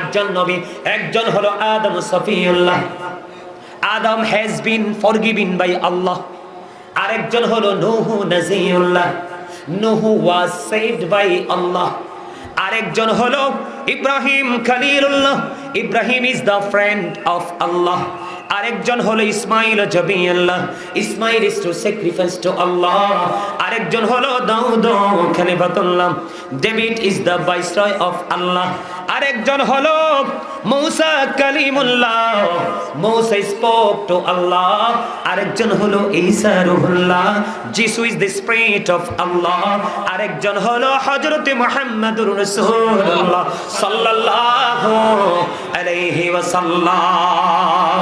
আটজন নবী, একজন হলো Adam Safiullah. Adam has been forgiven by Allah. আরেকজন হলো নুহু নাজিউল্লাহ। নুহু ওয়াজ সেভড বাই আল্লাহ। আরেকজন হলো Ibrahim Khalilullah. Ibrahim is the friend of Allah. আরেকজন হলো Ismail Zabihullah Ismail is to sacrifice to Allah. আরেকজন হলো Daud Khalifatullah. David is the viceroy of Allah. আরেকজন হলো Musa Kalimullah. Musa spoke to Allah. আরেকজন হলো ঈসা রুহুল্লাহ। যিশু is the spirit of Allah. আরেকজন হলো হযরত মুহাম্মদুর রাসূলুল্লাহ সাল্লাল্লাহু আলাইহি ওয়াসাল্লাম।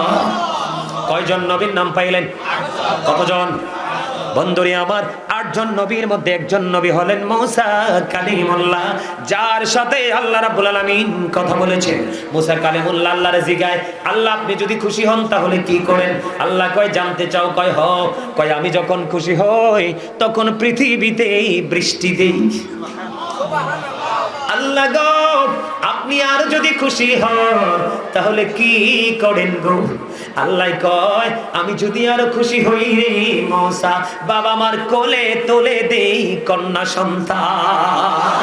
কয়জন নবীর নাম পাইলেন? কতজন? বন্ধুরে আমার আটজন নবীর মধ্যে একজন নবী হলেন মৌসা কালিমুল্লাহ, যার সাথে আল্লাহ রাব্বুল আলামিন কথা বলেছেন। মুসা কালিমুল্লাহ আল্লাহর জিগায়, আল্লাহ, আপনি যদি খুশি হন তাহলে কি করেন? আল্লাহ কয়, জানতে চাও? কয় হ কয়, আমি যখন খুশি হই, তখন পৃথিবীতে বৃষ্টি দেই। আল্লাহ গো, আপনি আর যদি খুশি হন, তাহলে কি করেন গো? আল্লাহ কয়, আমি যদি আরও খুশি হই রে মৌসা, বাবা মার কোলে তোলে দেই কন্যা সন্তান।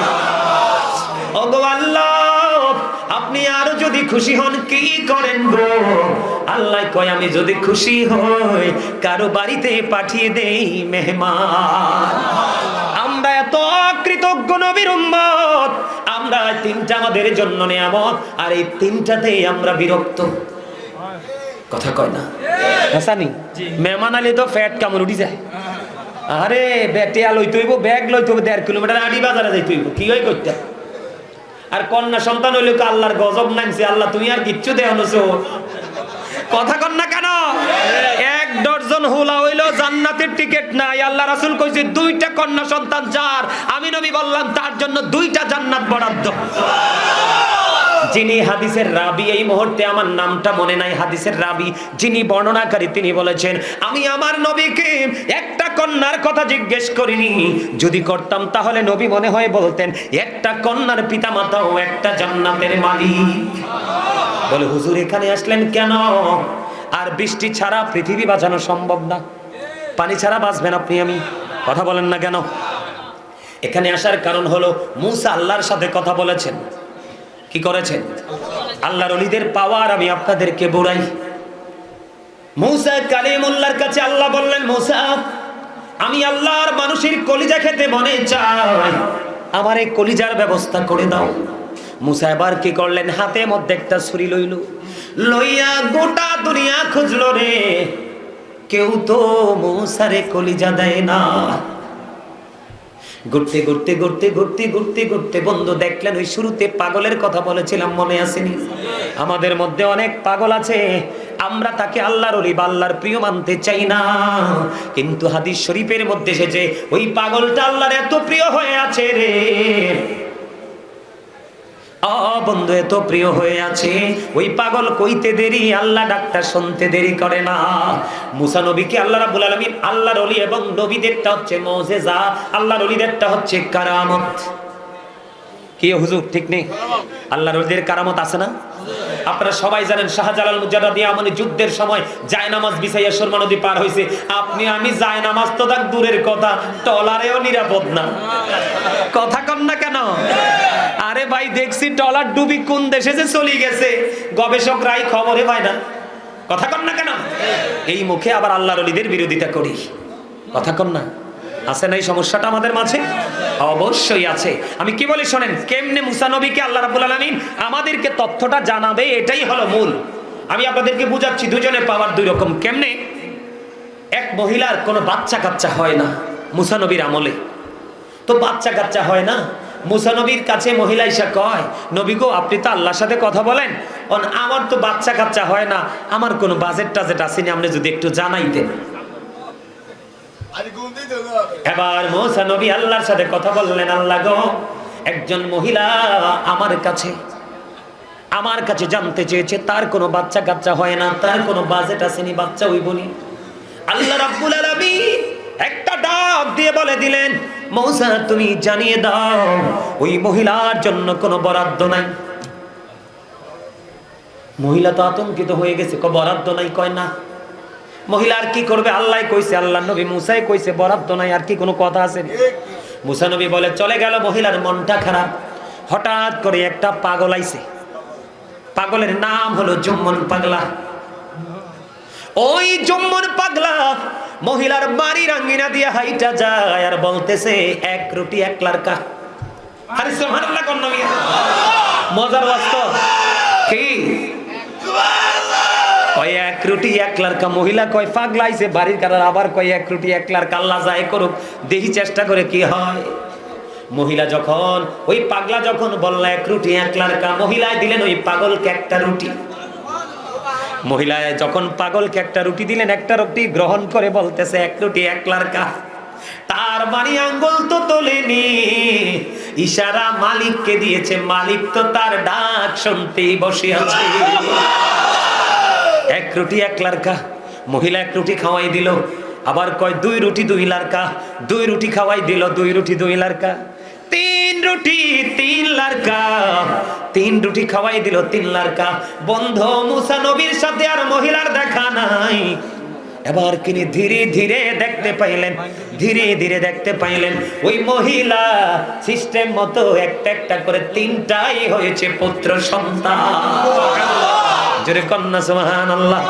ওগো আল্লাহ, আপনি আরও যদি খুশি হন, কি করেন গো? আল্লাহ কয়, আমি যদি খুশি হই, কারও বাড়িতে পাঠিয়ে দেই মেহমান। আমরা এত কৃতজ্ঞ নবীর উম্মত, আমরা তিনটা আমাদের জন্য নিয়ামত, আর এই তিনটাতেই আমরা বিরক্ত। কথা কয় না? হাসানি মেহমান আলি তো ফ্যাট কামড় উঠি যায়। আরে বেটিয়া লইতে হইব ব্যাগ লইতে হইব দেড় কিলোমিটার আড়ি বাজারে যাইতে হইব কি হয় করতে আর কন্যা সন্তান হইলে তো আল্লাহর গজব নামছে আল্লাহ তুমি আর কিচ্ছু দেওয়ানোছো কথা কন না কেন? এক ডজন হুলা হইল জান্নাতের টিকিট নাই। আল্লাহ রাসূল কইছে দুইটা কন্যা সন্তান যার। আমি নবী বললাম তার জন্য দুইটা জান্নাত বরাদ্দ। যিনি হাদিসের রাবি, এই মুহূর্তে আমার নামটা মনে নাই, হাদিসের রাবি। যিনি বর্ণনাকারী, তিনি বলেছেন, আমি আমার নবীকে একটা কন্যার কথা জিজ্ঞেস করিনি। যদি করতাম তাহলে নবী মনে হয় বলতেন, একটা কন্যার পিতামাতাও একটা জান্নাতের মালিক। বলে, হুজুর, এখানে আসলেন কেন? আর বৃষ্টি ছাড়া পৃথিবী বাঁচানো সম্ভব না। পানি ছাড়া বাঁচবেন আপনি, আমি কথা বলেন না কেন? এখানে আসার কারণ হলো, মুসা আল্লাহর সাথে কথা বলেছেন। কি করেছেন? আল্লাহর অলিদের পাওয়ার আমি আপনাদেরকে বোড়াই মৌসা কালিমুল্লাহর কাছে আল্লাহ বললেন, মৌসা, আমি আল্লাহর মানুষের কলিজা খেতে মনে চাই। আমার এই কলিজার ব্যবস্থা করে দাও। মুসা এবার কি করলেন? হাতে মধ্যে একটা ছুরি লইল। লইয়া গোটা দুনিয়া খুঁজলো রে। কেউ তো মৌসারে কলিজা দেয় না। ঘুরতে ঘুরতে ঘুরতে ঘুরতে ঘুরতে ঘুরতে বন্ধু দেখলেন ওই শুরুতে পাগলের কথা বলেছিলাম, মনে আসেনি? আমাদের মধ্যে অনেক পাগল আছে, আমরা তাকে আল্লাহর বা আল্লাহর প্রিয় মানতে চাই না। কিন্তু হাদিস শরীফের মধ্যে এসেছে, ওই পাগলটা আল্লাহর এত প্রিয় হয়ে আছে রে। বন্ধু এত প্রিয় হয়ে আছে। ওই পাগল কইতে দেরি, আল্লাহ ডাক্তার শুনতে দেরি করে না। মুসা নবীকে আল্লাহ রাবুল আলামিন আল্লাহর অলি এবং নবীদেরটা হচ্ছে মৌজেজা, আল্লাহর অলিদেরটা হচ্ছে কারামত। কি হুজুর, ঠিক নেই? আল্লাহর অলিদের কারামত আছে না? আপনারা সবাই জানেন শাহজালাল মুজাদ্দাদি আমনি যুদ্ধের সময় জায়নামাজ বিছাইয়া সুরমা নদী পার হইছে। আপনি, আমি জায়নামাজ তো দেখ, দূরের কথা। টলারেও নিরাপদ না। কথা কন না কেন? আরে ভাই, দেখছি টলার ডুবি কোন দেশে যে চলে গেছে। গবেষকরাই খবরে পায় না। কথা কন না কেন? এই মুখে আবার আল্লাহর অলিদের বিরোধিতা করি। কথা কন না? আছে না এই সমস্যাটা আমাদের মাঝে? অবশ্যই আছে। আমি কি বলি শোনেন, কেমনে মুসা নবীকে আল্লাহ রাব্বুল আলামিন আমাদেরকে তথ্যটা জানাবে, এটাই হলো মূল। আমি আপনাদেরকে বুঝাচ্ছি দুজনে পাওয়ার দুই রকম। কেমনে? এক মহিলার কোনো বাচ্চা কাচ্চা হয় না মুসানবীর আমলে। তো বাচ্চা কাচ্চা হয় না? মুসানবীর কাছে মহিলা ইসা কয়, নবী গো, আপনি তো আল্লাহর সাথে কথা বলেন। আমার তো বাচ্চা কাচ্চা হয় না, আমার কোনো বাজেট টাজেট আসেনি, আপনি যদি একটু জানাইতেন। এবার মোসা নবী আল্লাহর সাথে কথা বললেন, আল্লাহ গো, একজন মহিলা আমার কাছে আমার কাছে জানতে চেয়েছে, তার কোনো বাচ্চা কাচ্চা হয় না, তার কোনো বাজেট আসেনি বাচ্চা ওই বনি আল্লাহ রাব্বুল আলামিন একটা ডাক দিয়ে বলে দিলেন, মৌসা, তুমি জানিয়ে দাও, ওই মহিলার জন্য কোনো বরাদ্দ নাই। মহিলা তো আতঙ্কিত হয়ে গেছে বরাদ্দ নাই, কয় না। মহিলা আর কি করবে? আল্লাহ কইছে, আল্লাহ নবী মুসাই কইছে, বরাদ্দ নাই, আর কি কোনো কথা আছে মুসা নবী বলে, চলে গেল মহিলার মনটা খারাপ। হঠাৎ করে একটা পাগল আইছে। পাগলের নাম হলো জুম্মন পাগলা। ওই জুম্মন পাগলা মহিলার বাড়ির আঙ্গিনা দিয়ে হাইটা যায় আর বলতেছে, এক রুটি, এক লারকা আরে নবী মজার বাস্তব। কি? কয় এক রুটি, এক লারকা মহিলা কয় পাগলাইছে বাড়ির কারার আবার কয়, এক রুটি, এক লারকা আল্লাহ যায় করুক দেখি চেষ্টা করে কি হয়? মহিলা যখন, ওই পাগলা যখন বলল, এক রুটি, এক লারকা মহিলায় দিলেন ওই পাগলকে একটা রুটি। মহিলায় যখন পাগলকে একটা রুটি দিলেন, একটা রুটি গ্রহণ করে বলতেছে, এক রুটি, এক লারকা তার বাড়ি আঙ্গুল তো তোলেনি, ইশারা মালিককে দিয়েছে। মালিক তো তার ডাক শুনতেই বসে আছে। এক রুটি, এক লারকা। মহিলা এক রুটি খাওয়াই দিল। আবার কয়, দুই রুটি, দুই লারকা। দুই রুটি খাওয়াই দিল, দুই রুটি, দুই লারকা। তিন রুটি, তিন লারকা। তিন রুটি খাওয়াই দিল, তিন লারকা। বন্ধ মুসা নবীর সাথে আর মহিলার দেখা নাই। এবার তিনি ধীরে ধীরে দেখতে পাইলেন, ধীরে ধীরে দেখতে পাইলেন, ওই মহিলা সিস্টেম মতো একটা একটা করে তিনটাই হয়েছে পুত্র সন্তান। জোরে কন্যা সুবহান আল্লাহ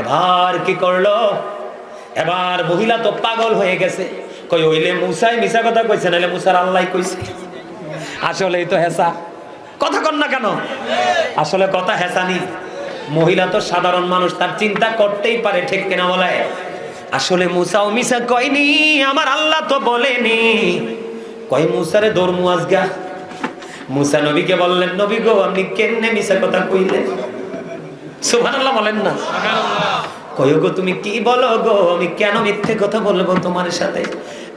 এবার কি করল? এবার মহিলা তো পাগল হয়ে গেছে। কই, ওইলে মুসাই মিশা কথা কইছে, নাইলে মুসার আল্লাহ কইছে। আসলেই তো হেসা কথা কন না কেন? আসলে কথা হেসানি মহিলা তো সাধারণ মানুষ, তার চিন্তা করতেই পারে, ঠিক কিনা বলে? আসলে মুসা ও মিশা কয়নি, আমার আল্লাহ তো বলেনি। কয় মুসারে দৌড় মুয়াজগা মুসা নবীকে বললেন নবী গো আপনি কেমনে মিশা কথা কইলেন? সুবহানাল্লাহ বলেন না। কয় গো তুমি কি বলো গো? আমি কেন মিথ্যে কথা বলব তোমার সাথে?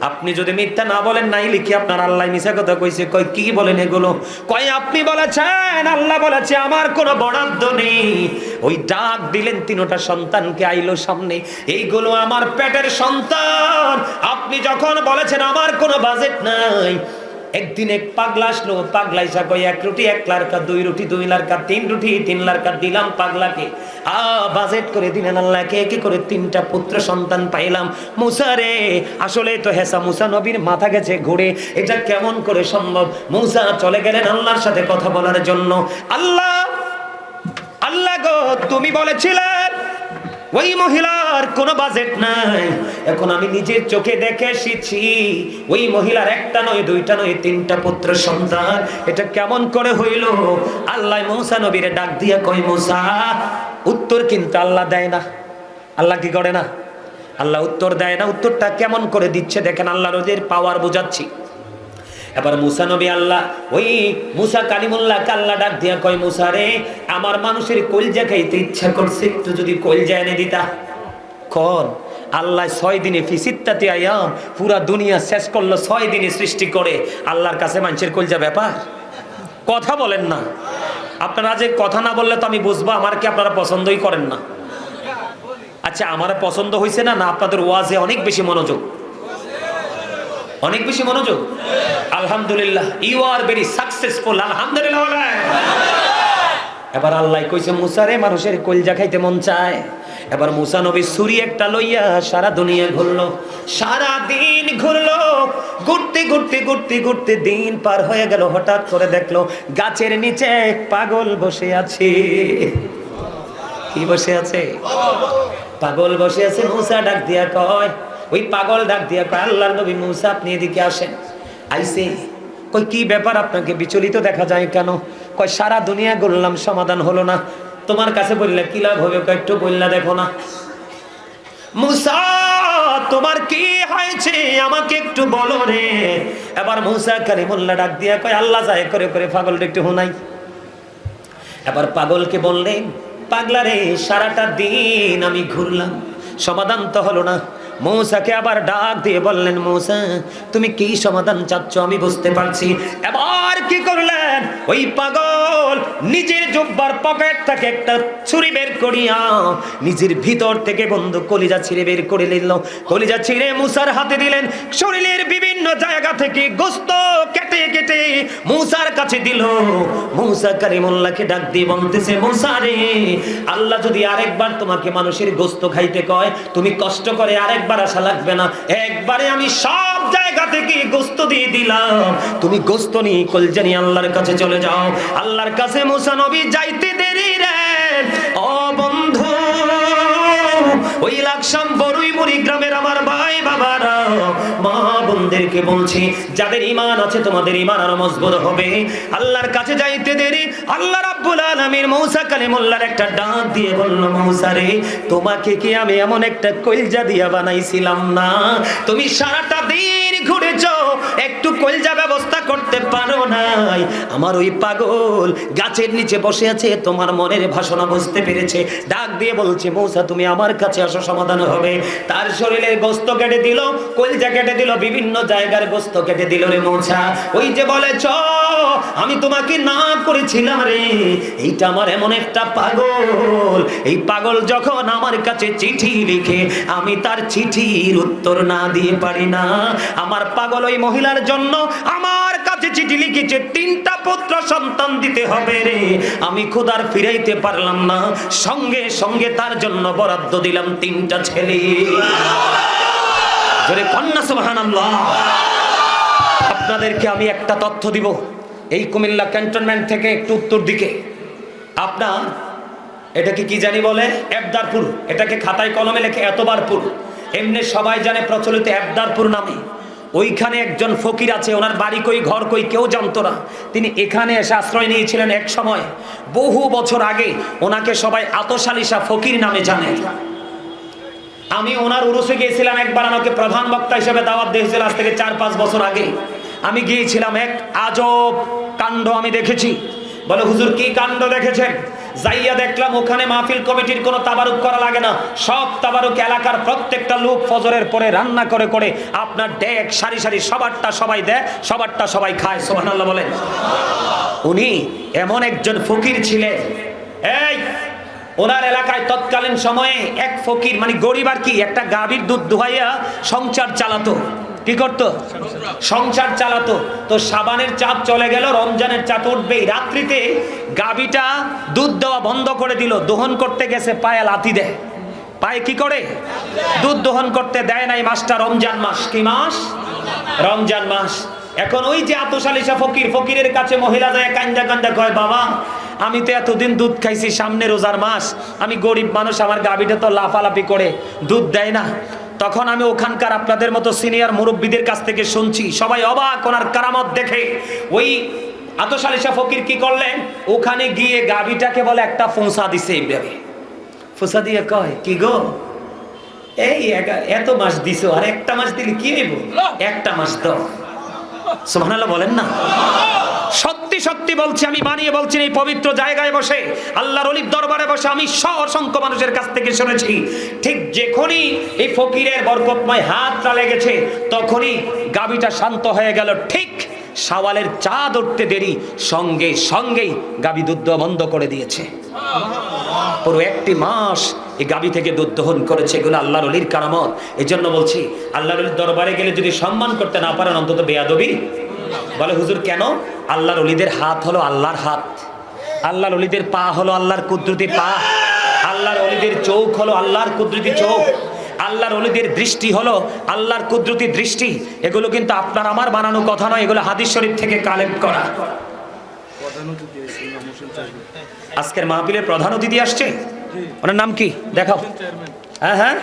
আপনি যদি মিথ্যা না বলেন নাই লিখি আপনার আল্লাহ মিশা কথা কইছে। কয় কি বলেন এগুলো? কয় আপনি বলেছেন আল্লাহ বলেছে আমার কোনো বরাদ্দ নেই। ওই ডাক দিলেন তিনটা সন্তানকে আইলো সামনে। এইগুলো আমার পেটের সন্তান। আপনি যখন বলেছেন আমার কোনো বাজেট নাই। একদিন এক পাগলা আসলো পাগলা ইসা এক রুটি, এক লারকা দুই রুটি, দুই লারকা তিন রুটি, তিন লারকা দিলাম পাগলাকে। আ, বাজেট করে দিলেন আল্লাহকে, একে করে তিনটা পুত্র সন্তান পাইলাম। মুসা রে, আসলে তো হেসা মুসা নবীর মাথা গেছে ঘুরে, এটা কেমন করে সম্ভব? মুসা চলে গেলেন আল্লাহর সাথে কথা বলার জন্য। আল্লাহ আল্লাহ গো, তুমি বলেছিলেন ওই মহিলার কোনো বাজেট নাই। এখন আমি নিজের চোখে দেখে এসেছি, ওই মহিলার একটা নয়, দুইটা নয়, তিনটা পুত্র সন্তান। এটা কেমন করে হইল? আল্লাহ মৌসা নবীরে ডাক দিয়া কই মৌসা, উত্তর কিন্তু আল্লাহ দেয় না। আল্লাহ কি করে না? আল্লাহ উত্তর দেয় না। উত্তরটা কেমন করে দিচ্ছে দেখেন, আল্লাহ রোজের পাওয়ার বোঝাচ্ছি। এবার মুসা নবী আল্লাহ, ওই মুসা কালিমুল্লাহ আল্লাহ ডাক দিয়া কয়, মুসা রে, আমার মানুষের কলজা খাইতে ইচ্ছা করছে, একটু যদি কলজা এনে দিতা। কন, আল্লাহ ছয় দিনে ফিসিত্তাতে আয়াম, পুরা দুনিয়া শেষ করল ছয় দিনে সৃষ্টি করে। আল্লাহর কাছে মানুষের কলজা ব্যাপার? কথা বলেন না। আপনারা যে কথা না বললে তো আমি বুঝব, আমার কি আপনারা পছন্দই করেন না? আচ্ছা আমার পছন্দ হয়েছে না? না, আপনাদের ওয়াজে অনেক বেশি মনোযোগ। অনেক বেশি মনোযোগ? আলহামদুলিল্লাহ ইউ আর ভেরি সাকসেসফুল আলহামদুলিল্লাহ এবার আল্লাহ কইছে মুসারে মানুষের কলজা খাইতে মন চায়। এবার মুসা নবী সুরি একটা লইয়া সারা দুনিয়া ঘুরলো, সারা দিন ঘুরলো, ঘুরতে ঘুরতে ঘুরতে ঘুরতে দিন পার হয়ে গেল, হঠাৎ করে দেখল, গাছের নিচে এক পাগল বসে আছে। কি বসে আছে? পাগল বসে আছে, মুসা ডাক দিয়া কয় ওই পাগল ডাক দিয়ে কয়, আল্লাহর নবী মুসা, আপনি এদিকে আসেন। আইসে কই কি ব্যাপার আপনাকে বিচলিত দেখা যায় কেন? কয়, সারা দুনিয়া ঘুরলাম সমাধান হলো না। তোমার কাছে বললে, কি লাভ হবে? একটু বললা দেখো না। মুসা, তোমার কি হয়েছে? আমাকে একটু বলো রে। এবার মুসা কারিমুল্লাহ ডাক দিয়া কয়, আল্লাহ যায়, করে করে পাগলটা একটু হোনাই এবার পাগলকে বললেন, পাগলা রে, সারাটা দিন আমি ঘুরলাম, সমাধান তো হলো না। মৌসাকে আবার ডাক দিয়ে বললেন, মৌসা, তুমি কি সমাধান চাচ্ছ? আমি বুঝতে পারছি। এবার কি করলেন? ওই পাগল নিজের জব্বার পকেট থেকে একটা ছুরি বের করিয়া নিজের ভিতর থেকে বন্ধু কলিজা ছিঁড়ে বের করে নিল। কলিজা ছিঁড়ে মুসার হাতে দিলেন। শরীরের বিভিন্ন জায়গা থেকে গোস্ত কেটে কেটে মুসার কাছে দিল। মুসা কারিমুল্লাহকে ডাক দিয়ে বলতেছে, মুসা রে, আল্লাহ যদি আরেকবার তোমাকে মানুষের গোস্ত খাইতে কয়, তুমি কষ্ট করে আরেকবার আসা লাগবে না। একবারে আমি সব জায়গা থেকে গোস্ত দিয়ে দিলাম। তুমি গোস্ত নিয়ে কলজানি আল্লাহর কাছে চলে যাও। আল্লাহর কাছে মুসা নবী যাইতে দেরি রে। ও বন্ধু, ওই লাকসাম বড়ুই মুড়ি গ্রামের আমার ভাই বাবারা, মা বোনদেরকে বলছি, যাদের ইমান আছে তোমাদের ইমান আরও মজবুত হবে। আল্লাহর কাছে যাইতে দেরি, আল্লাহ রাব্বুল আলামিন মৌসা কালিমুল্লাহর একটা ডাক দিয়ে বলল, মৌসা রে, তোমাকে কি আমি এমন একটা কইলজা দিয়া বানাইছিলাম না? তুমি সারাটা দিন ঘুরেছ একটু কইলজা ব্যবস্থা করতে পারো নাই। আমার ওই পাগল গাছের নিচে বসে আছে, তোমার মনের ভাষণা বুঝতে পেরেছে। ডাক দিয়ে বলছে, মৌসা, তুমি আমার কাছে আসো, সমাধান হবে। তার শরীরের গোস্ত কেটে দিল, কলজা কেটে দিল, বিভিন্ন জায়গার গোস্ত কেটে দিল রে মৌসা। ওই যে বলেছ আমি তোমাকে না করেছিলাম রে। এইটা আমার এমন একটা পাগল। এই পাগল যখন আমার কাছে চিঠি লিখে, আমি তার চিঠির উত্তর না দিয়ে পারি না। আমার পাগল ওই মহিলার জন্য আমার কাছে চিঠি লিখেছে, তিনটা পুত্র সন্তান দিতে হবে রে। আমি খোদার ফিরাইতে পারলাম না। সঙ্গে সঙ্গে তার জন্য বরাদ্দ দিলাম তিনটা ছেলে। আপনাদেরকে আমি একটা তথ্য দিব। এই কুমিল্লা ক্যান্টনমেন্ট থেকে একটু উত্তর দিকে। আপনার, এটাকে কি জানি বলে? এবদারপুর এটাকে খাতায় কলমে লেখে এতবারপুর। এমনি সবাই জানে প্রচলিত এবদারপুর নামে। ওইখানে একজন ফকির আছে, ওনার বাড়ি কই, ঘর কই, কেউ জানতো না। তিনি এখানে এসে আশ্রয় নিয়েছিলেন এক সময়। বহু বছর আগে ওনাকে সবাই আতশালিশা ফকির নামে জানে। আমি ওনার উরুসে গিয়েছিলাম একবার, আমাকে প্রধান বক্তা হিসেবে দাওয়াত দিয়েছিল আজ থেকে চার পাঁচ বছর আগে। আমি গিয়েছিলাম এক আজব কাণ্ড আমি দেখেছি। বলে, হুজুর, কি কাণ্ড দেখেছেন? যাইয়া দেখলাম ওখানে মাহফিল কমিটির কোনো তাবারুক করা লাগে না। সব তাবারুক এলাকার প্রত্যেকটা লোক ফজরের পরে রান্না করে করে আপনার ডেক, সারি সারি, সবারটা সবাই দেয়, সবারটা সবাই খায় সোহানাল্লাহ বলেন। উনি এমন একজন ফকির ছিলেন। এই, ওনার এলাকায় তৎকালীন সময়ে এক ফকির মানে গরিব আর কি, একটা গাভীর দুধ দোহাইয়া সংসার চালাতো। কি করতো? সংসার চালাতো। তো সাবানের চাঁদ চলে গেল, রমজানের চাঁদ উঠবেই। রাত্রিতে গাভীটা দুধ দেওয়া বন্ধ করে দিল, দহন করতে গেছে, পায়ে লাথি দেয়। পায়ে কি করে? দুধ দোহন করতে দেয় নাই মাসটা রমজান মাস। কি মাস? রমজান মাস। এখন ওই যে আতশালিশা ফকির, ফকিরের কাছে মহিলা যায়, কান্দা কান্দা কয়, বাবা, আমি তো এতদিন দুধ খাইছি সামনে রোজার মাস। আমি গরিব মানুষ, আমার গাভীটা তো লাফালাফি করে দুধ দেয় না। তখন আমি ওখানকার আপনাদের মতো সিনিয়র মুরব্বীদের কাছ থেকে শুনছি। সবাই অবাক ওনার কারামত দেখে। ওই আতশালিশা ফকির কি করলেন? ওখানে গিয়ে গাভীটাকে বলে একটা ফোঁসা দিছে এইভাবে ফোঁসা দিয়ে কয় কি গো? এই এত মাস দিছো আর একটা মাস দিলে কি হইব? একটা মাস দাও। সুবহানাল্লাহ বলেন না। সত্যি সত্যি বলছি, আমি বানিয়ে বলছি এই পবিত্র জায়গায় বসে, আল্লাহর অলির দরবারে বসে আমি শ অসংখ্য মানুষের কাছ থেকে শুনেছি। ঠিক যখনই এই ফকিরের বরকতময় হাতটা লেগেছে তখনই গাবিটা শান্ত হয়ে গেল। ঠিক সাওয়ালের চাঁদ উঠতে দেরি, সঙ্গে সঙ্গেই গাবি দুধ বন্ধ করে দিয়েছে। পুরো একটি মাস এই গাবি থেকে দুধ দহন করেছে এগুলো আল্লাহর অলির কারামত। এই জন্য বলছি, আল্লাহর অলির দরবারে গেলে যদি সম্মান করতে না পারেন, অন্তত বেয়াদবি বলে হুজুর কেন? আল্লাহর অলিদের হাত হলো আল্লাহর হাত। আল্লাহর অলিদের পা হলো আল্লাহর কুদরতি পা। আল্লাহর অলিদের চোখ হলো আল্লাহর কুদরতি চোখ। আল্লাহর অলিদের দৃষ্টি হলো আল্লাহর কুদরতি দৃষ্টি। এগুলো কিন্তু আপনার আমার বানানো কথা নয় এগুলো হাদিস শরীফ থেকে কালেক্ট করা। আজকের মাহফিলের প্রধান অতিথি আসছে? ওনার নাম কি? দেখাও। হ্যাঁ হ্যাঁ।